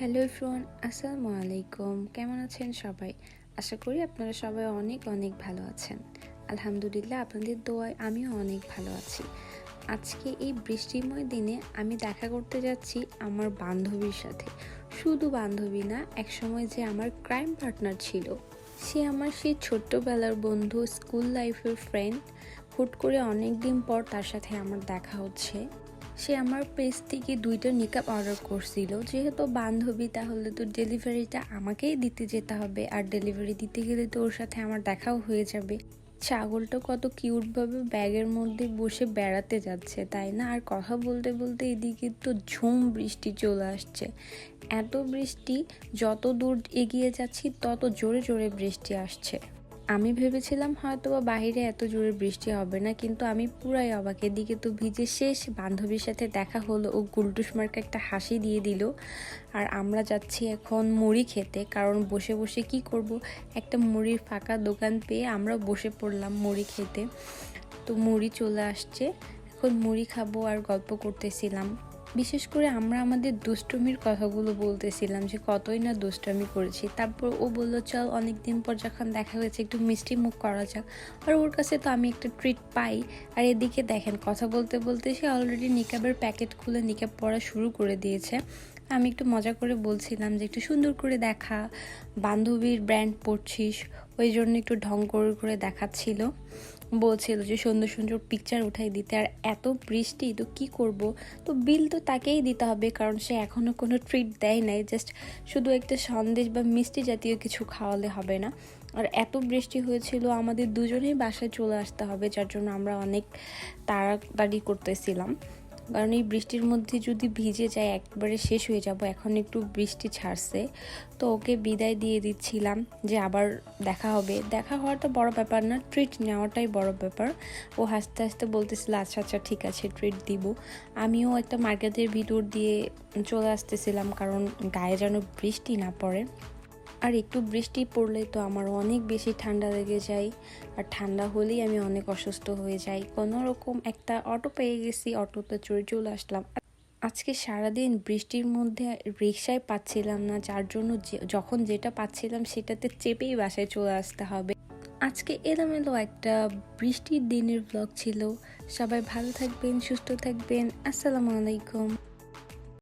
Hello ফ্রন আসসালামু আলাইকুম। কেমন আছেন সবাই? আশা করি আপনারা সবাই অনেক অনেক ভালো আছেন। আলহামদুলিল্লাহ আপনাদের দোয়ায় আমিও অনেক ভালো আছি। আজকে এই বৃষ্টিময় দিনে আমি দেখা করতে যাচ্ছি আমার বান্ধবীর সাথে। শুধু বান্ধবী না, একসময় যে আমার ক্রাইম পার্টনার ছিল। সে আমার সেই ছোট্টবেলার বন্ধু স্কুল লাইফের ফ্রেন্ড হুট করে অনেক দিন পর তার সাথে আমার দেখা হচ্ছে। সে আমার পেজ থেকে দুইটা নিকাপ অর্ডার করছিল। যেহেতু বান্ধবী, তাহলে তো ডেলিভারিটা আমাকেই দিতে যেতে হবে। আর ডেলিভারি দিতে গেলে তো ওর সাথে আমার দেখাও হয়ে যাবে। ছাগলটা কত কিউটভাবে ব্যাগের মধ্যে বসে বেড়াতে যাচ্ছে, তাই না? আর কথা বলতে বলতে এদিকে তো ঝুম বৃষ্টি চলে আসছে। এত বৃষ্টি, যত দূর এগিয়ে যাচ্ছি, তত জোরে জোরে বৃষ্টি আসছে। আমি ভেবেছিলাম হয়তো বা বাহিরে এত জোরে বৃষ্টি হবে না, কিন্তু আমি পুরাই অবাক এদিকে তো ভিজে শেষ বান্ধবীর সাথে দেখা হলো। ও গুলটুস মার্কে একটা হাসি দিয়ে দিল, আর আমরা যাচ্ছি এখন মুড়ি খেতে, কারণ বসে বসে কি করব? একটা মুড়ির ফাঁকা দোকান পেয়ে আমরা বসে পড়লাম মুড়ি খেতে। তো মুড়ি চলে আসছে, এখন মুড়ি খাব আর গল্প করতেছিলাম। বিশেষ করে আমরা আমাদের দুষ্টমির কথাগুলো বলতেছিলাম যে কতই না দুষ্টমি করেছি। তারপর ও বলল, চল অনেক দিন পর যখন দেখা হয়েছে, একটু মিষ্টি মুখ করা যাক। আর ওর কাছে তো আমি একটা ট্রিট পাই। আর এদিকে দেখেন, কথা বলতে বলতে সে অলরেডি নিকাবের প্যাকেট খুলে নিকাব পড়া শুরু করে দিয়েছে। আমি একটু মজা করে বলছিলাম যে একটু সুন্দর করে দেখা, বান্ধবীর ব্র্যান্ড পড়ছিস, ওই জন্য একটু ঢং করে করে দেখাচ্ছিল। বলছিল যে সুন্দর সুন্দর পিকচার উঠাই দিতে, আর এত বৃষ্টি, তো কি করব? তো বিল তো তাকেই দিতে হবে, কারণ সে এখনও কোনো ট্রিট দেয় নাই জাস্ট শুধু একটা সন্দেশ বা মিষ্টি জাতীয় কিছু খাওয়ালে হবে না। আর এত বৃষ্টি হয়েছিল, আমাদের দুজনেই বাসায় চলে আসতে হবে, যার জন্য আমরা অনেক তাড়াতাড়ি করতেছিলাম। কারণ এই বৃষ্টির মধ্যে যদি ভিজে যায়, একবারে শেষ হয়ে যাব। এখন একটু বৃষ্টি ছাড়ছে। তো ওকে বিদায় দিয়ে দিচ্ছিলাম যে আবার দেখা হবে। দেখা হওয়াটা বড় ব্যাপার না ট্রিট নেওয়াটাই বড় ব্যাপার। ও হাসতে হাসতে বলতেছিল আচ্ছা আচ্ছা ঠিক আছে ট্রিট দিব। আমিও একটা মার্কেটের ভিতর দিয়ে চলে আসতেছিলাম, কারণ গায়ে যেন বৃষ্টি না পড়ে। আর একটু বৃষ্টি পড়লে তো আমার অনেক বেশি ঠান্ডা লেগে যায়। আর ঠান্ডা হলেই আমি অনেক অসুস্থ হয়ে যাই। কোনো রকম একটা অটো পেয়ে গেছি, অটোতে চড়ে চলে আসলাম। আজকে সারাদিন বৃষ্টির মধ্যে রিক্সায় পাচ্ছিলাম না, যার জন্য যখন যেটা পাচ্ছিলাম সেটাতে চেপেই বাসায় চলে আসতে হবে। আজকে এলোমেলো একটা বৃষ্টির দিনের ব্লগ ছিল। সবাই ভালো থাকবেন, সুস্থ থাকবেন। আসসালামু আলাইকুম।